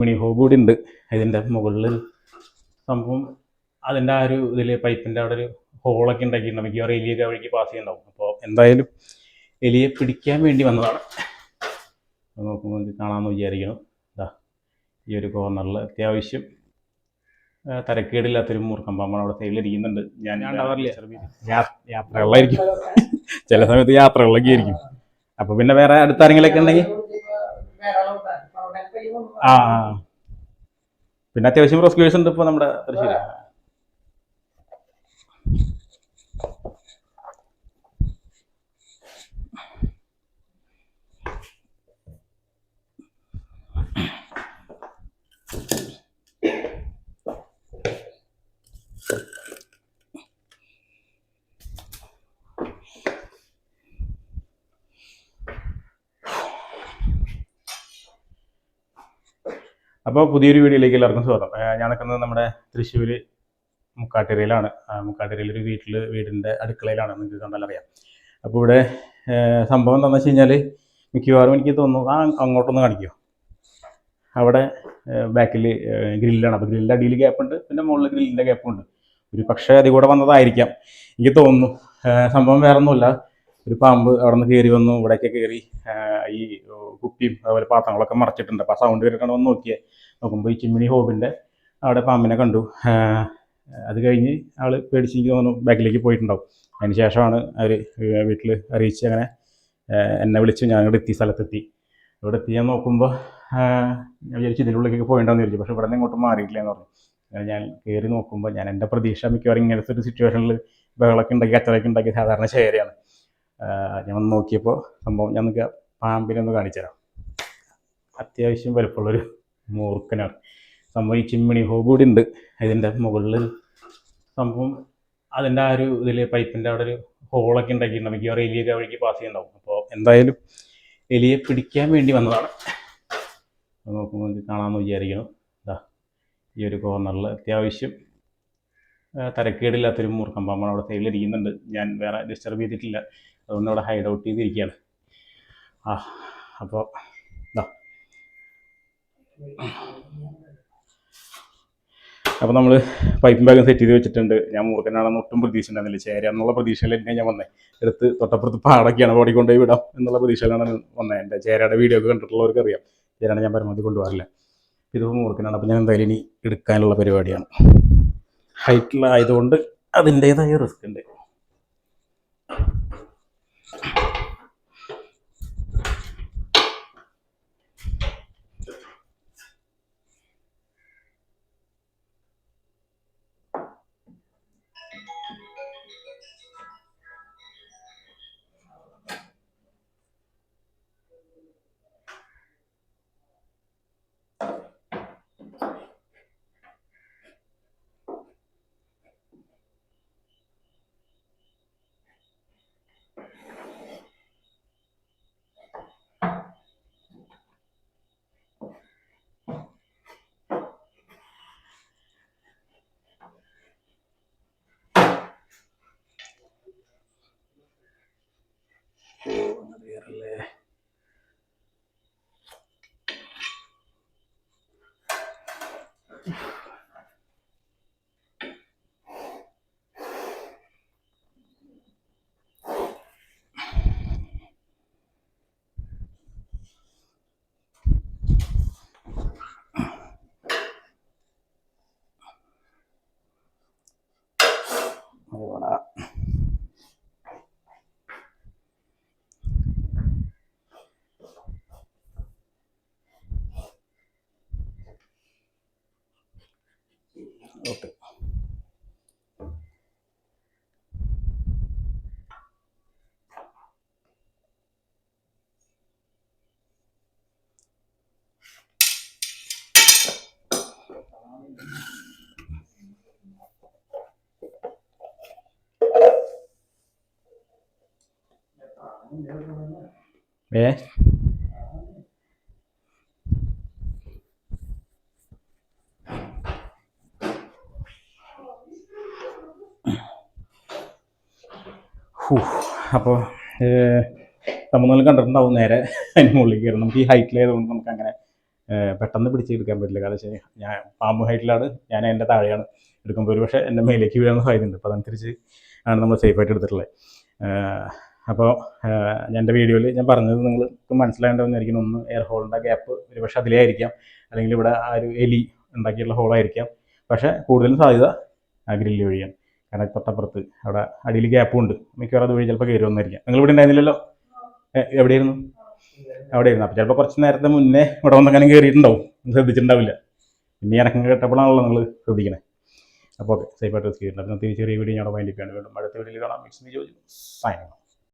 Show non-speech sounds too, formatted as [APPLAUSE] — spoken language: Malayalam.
മിനി ഹോ കൂടി ഉണ്ട് ഇതിന്റെ മുകളിൽ സംഭവം അതിന്റെ ആ ഒരു ഇതിൽ പൈപ്പിന്റെ അവിടെ ഒരു ഹോളൊക്കെ ഉണ്ടാക്കിയിട്ടുണ്ട് മിക്കവാറും എലിയൊക്കെ വഴിക്ക് പാസ് ചെയ്യുന്നുണ്ടാവും അപ്പോൾ എന്തായാലും എലിയെ പിടിക്കാൻ വേണ്ടി വന്നതാണ്. നോക്കുമ്പോൾ കാണാമെന്ന് വിചാരിക്കണം ഇതാ ഈ ഒരു കോർണറിൽ അത്യാവശ്യം തരക്കേടില്ലാത്തൊരു മൂർഖം പാമ്പാണ് അവിടെ സൈഡിലിരിക്കുന്നുണ്ട് ഞാൻ ഉണ്ടാവാറില്ല? യാത്രകളിലായിരിക്കും. [LAUGHS] ചില സമയത്ത് യാത്രകളിലൊക്കെ ആയിരിക്കും. അപ്പോൾ പിന്നെ വേറെ അടുത്താരെങ്കിലൊക്കെ ഉണ്ടെങ്കിൽ ആ. പിന്നെ അത്യാവശ്യം റെസ്ക്യൂസ് ഉണ്ട് ഇപ്പൊ നമ്മുടെ തൃശ്ശൂർ അപ്പോൾ പുതിയൊരു വീഡിയോയിലേക്ക് എല്ലാവർക്കും സ്വാഗതം. ഞാൻ നിൽക്കുന്നത് നമ്മുടെ തൃശ്ശൂർ മുക്കാട്ടിരയിലാണ്. മുക്കാട്ടിരയിലൊരു വീട്ടിൽ വീടിന്റെ അടുക്കളയിലാണ്. നിങ്ങൾക്ക് കണ്ടാൽ അറിയാം. അപ്പോൾ ഇവിടെ സംഭവം എന്താണെന്ന് വെച്ച് കഴിഞ്ഞാൽ മിക്കവാറും എനിക്ക് തോന്നുന്നു ആ അങ്ങോട്ടൊന്ന് കാണിക്കുമോ അവിടെ ബാക്കിൽ ഗ്രില്ലാണ്. അപ്പോൾ ഗ്രില്ലിന്റെ അടിയിൽ ഗ്യാപ്പുണ്ട് പിന്നെ മുകളിൽ ഗ്രില്ലിന്റെ ഗ്യാപ്പുണ്ട് ഒരു പക്ഷേ അതിൽ വന്നതായിരിക്കാം. എനിക്ക് തോന്നുന്നു. സംഭവം വേറെ ഒന്നുമില്ല ഒരു പാമ്പ് അവിടെ നിന്ന് കയറി വന്നു ഇവിടേക്ക് കയറി ഈ കുപ്പിയും അതുപോലെ പാത്രങ്ങളൊക്കെ മറച്ചിട്ടുണ്ട്. അപ്പോൾ സൗണ്ട് കേട്ടിട്ടാണ് വന്ന് നോക്കിയേ. നോക്കുമ്പോൾ ഈ ചിമ്മിണി ഹോബിന്റെ അവിടെ പാമ്പിനെ കണ്ടു. അത് കഴിഞ്ഞ് ആൾ പേടിച്ച് എനിക്ക് തോന്നുന്നു ബാക്കിലേക്ക് പോയിട്ടുണ്ടാവും. അതിന് ശേഷമാണ് അവർ വീട്ടിൽ അറിയിച്ച് അങ്ങനെ എന്നെ വിളിച്ച് ഞാൻ ഇവിടെ എത്തി സ്ഥലത്തെത്തി. ഇവിടെ എത്തി ഞാൻ നോക്കുമ്പോൾ ഞാൻ വിചാരിച്ചു ഇതിന്റെ ഉള്ളിലേക്ക് പോയിണ്ടാന്ന് വിചാരിച്ചു. പക്ഷേ ഇവിടെ നിന്ന് ഇങ്ങോട്ട് മാറിയിട്ടില്ല എന്ന് പറഞ്ഞു ഞാൻ കയറി നോക്കുമ്പോൾ ഞാൻ എന്റെ പ്രതീക്ഷ മിക്കവാറും ഇങ്ങനത്തെ ഒരു സിറ്റുവേഷനിൽ ബഹളൊക്കെ ഉണ്ടാക്കി കച്ചറയൊക്കെ ഉണ്ടാക്കി സാധാരണ ശേരയാണ് ഞാൻ വന്ന് നോക്കിയപ്പോൾ സംഭവം ഞാൻ നിങ്ങൾക്ക് പാമ്പിനെ ഒന്ന് കാണിച്ചു തരാം അത്യാവശ്യം വലുപ്പമുള്ളൊരു മൂർക്കനാണ് സംഭവം ഈ ചിമ്മിണി ഹോ കൂടി ഉണ്ട്. ഇതിന്റെ മുകളിൽ സംഭവം അതിന്റെ ആ ഒരു ഇതിൽ പൈപ്പിന്റെ അവിടെ ഒരു ഹോളൊക്കെ ഉണ്ടാക്കിയിട്ടുണ്ട് മിക്കവാറും എലിയൊക്കെ വഴിക്ക് പാസ് ചെയ്യുന്നുണ്ടാവും അപ്പോൾ എന്തായാലും എലിയെ പിടിക്കാൻ വേണ്ടി വന്നതാണ്. നോക്കുമ്പോൾ കാണാമെന്ന് വിചാരിക്കണം ഇതാ ഈ ഒരു കോർണറിൽ അത്യാവശ്യം തരക്കേടില്ലാത്തൊരു മൂർഖം പാമ്പാണ് അവിടെ സൈഡിൽ ഇരിക്കുന്നുണ്ട്. ഞാൻ വേറെ ഡിസ്റ്റർബ് ചെയ്തിട്ടില്ല. അതുകൊണ്ട് അവിടെ ഹൈഡ് ഔട്ട് ചെയ്തിരിക്കുകയാണ്. ആ അപ്പോൾ ഇതാ അപ്പോൾ നമ്മൾ പൈപ്പും ബാഗും സെറ്റ് ചെയ്ത് വെച്ചിട്ടുണ്ട്. ഞാൻ മൂർഖനാണെന്ന് ഒട്ടും പ്രതീക്ഷ ഉണ്ടായിരുന്നില്ല ചേര എന്നുള്ള പ്രതീക്ഷയിലായിരിക്കും ഞാൻ വന്നേ. എടുത്ത് തൊട്ടപ്പുറത്ത് പാടൊക്കെയാണ് പാടി കൊണ്ടുപോയി വിടാം എന്നുള്ള പ്രതീക്ഷയിലാണ് വന്നത് എന്റെ ചേരയുടെ വീഡിയോ ഒക്കെ കണ്ടിട്ടുള്ളവർക്ക് അറിയാം ചേരാണ് ഞാൻ പരമാവധി കൊണ്ടുപോകാറില്ല. ഇതിപ്പോൾ മൂർഖനാണ്. അപ്പോൾ ഞാൻ എന്തായാലും ഇനി എടുക്കാനുള്ള പരിപാടിയാണ്. ഹൈറ്റിലായതുകൊണ്ട് അതിന്റേതായ റിസ്ക് ഉണ്ട്. അതെവിടാ ഓക്കെ ഏ? അപ്പോൾ തമിഴ്നാട്ടിൽ കണ്ടിട്ടുണ്ടാവും നേരെ അതിന് മുകളിൽ കയറും നമുക്ക് ഈ ഹൈറ്റിലായതുകൊണ്ട് നമുക്ക് അങ്ങനെ പെട്ടെന്ന് പിടിച്ചെടുക്കാൻ പറ്റില്ല. കാരണം വെച്ചാൽ ഞാൻ പാമ്പ് ഹൈറ്റിലാണ് ഞാൻ എന്റെ താഴെയാണ് എടുക്കുമ്പോൾ ഒരു പക്ഷേ എന്റെ മേലേക്ക് വീഴാൻ സാധ്യതയുണ്ട്. അപ്പോൾ അതനുസരിച്ച് ആണ് നമ്മൾ സേഫായിട്ട് എടുത്തിട്ടുള്ളത്. അപ്പോൾ എന്റെ വീഡിയോയിൽ ഞാൻ പറഞ്ഞത് നിങ്ങൾക്ക് മനസ്സിലായിട്ടുണ്ടാവുന്നതായിരിക്കും ഒന്ന് എയർ ഹോളിന്റെ ഗ്യാപ്പ് ഒരു പക്ഷേ അതിലേ ആയിരിക്കാം. അല്ലെങ്കിൽ ഇവിടെ ആ ഒരു എലി ഉണ്ടാക്കിയിട്ടുള്ള ഹോളായിരിക്കാം പക്ഷേ കൂടുതലും സാധ്യത ഗ്രില്ല് വഴിയാണ് കാരണം തൊട്ടപ്പുറത്ത് അവിടെ അടിയിൽ ഗ്യാപ്പും ഉണ്ട്. മിക്കവാറും അത് വഴി ചിലപ്പോൾ കയറി വന്നായിരിക്കാം. നിങ്ങൾ ഇവിടെ ഉണ്ടായിരുന്നില്ലല്ലോ എവിടെയായിരുന്നു? അവിടെയായിരുന്നു. അപ്പോൾ ചിലപ്പോൾ കുറച്ച് നേരത്തെ മുന്നേ ഇവിടെ വന്നെങ്ങനെ കയറിയിട്ടുണ്ടാവും ശ്രദ്ധിച്ചിട്ടുണ്ടാവില്ല. പിന്നെ ഇറക്കം കേട്ടപ്പോഴാണല്ലോ നിങ്ങൾ ശ്രദ്ധിക്കണേ. അപ്പോൾ ഓക്കെ. സേഫായിട്ട് റിസ്ക് ചെയ്യുന്നുണ്ട് അപ്പോൾ ചെറിയ വീഡിയോ ഞാൻ വൈൻഡിപ്പാണ് വീണ്ടും അടുത്ത വീഡിയോയിൽ കാണാം. Mix Joji signing